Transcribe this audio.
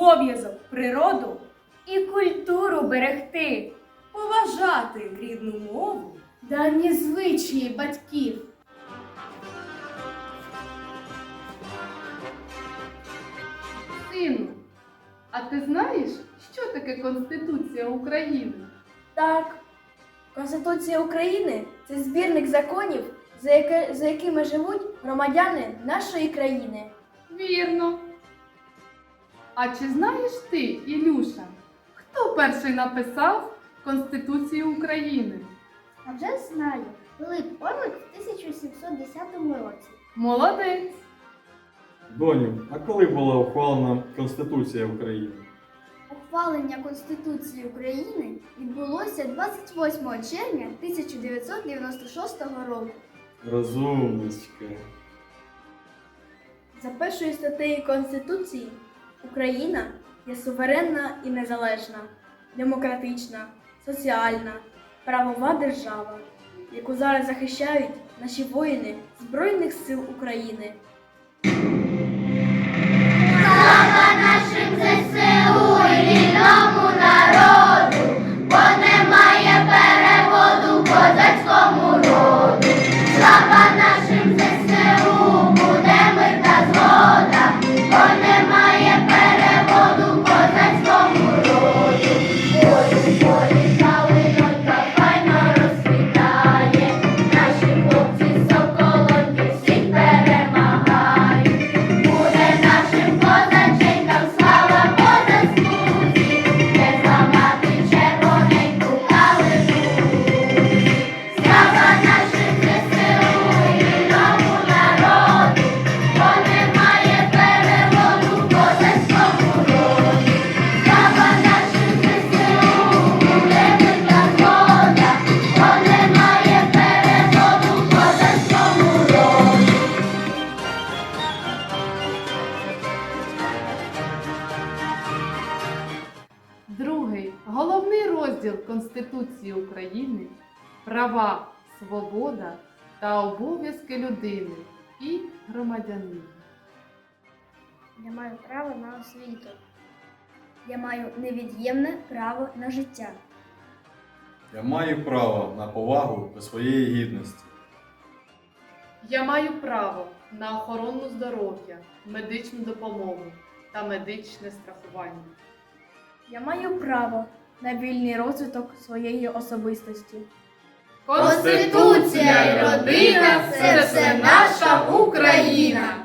обов'язок природу і культуру берегти. поважати рідну мову. давні звичаї батьків. Сину, а ти знаєш, що таке Конституція України? Так, Конституція України це збірник законів, за, яке, за якими живуть громадяни нашої країни. Вірно. А чи знаєш ти, Ілюша, хто перший написав Конституцію України? А вже знаю. Пилип Орлик в 1710 році. Молодець! Доню, а коли була ухвалена Конституція України? Ухвалення Конституції України відбулося 28 червня 1996 року. Розумничка. За першою статтею Конституції Україна є суверенна і незалежна, демократична, соціальна, правова держава, яку зараз захищають наші воїни Збройних сил України. Другий розділ Конституції України права, свобода та обов'язки людини і громадянина. Я маю право на освіту. Я маю невід'ємне право на життя. Я маю право на повагу до своєї гідності. Я маю право на охорону здоров'я, медичну допомогу та медичне страхування. Я маю право на вільний розвиток своєї особистості. Конституція і родина це все наша Україна.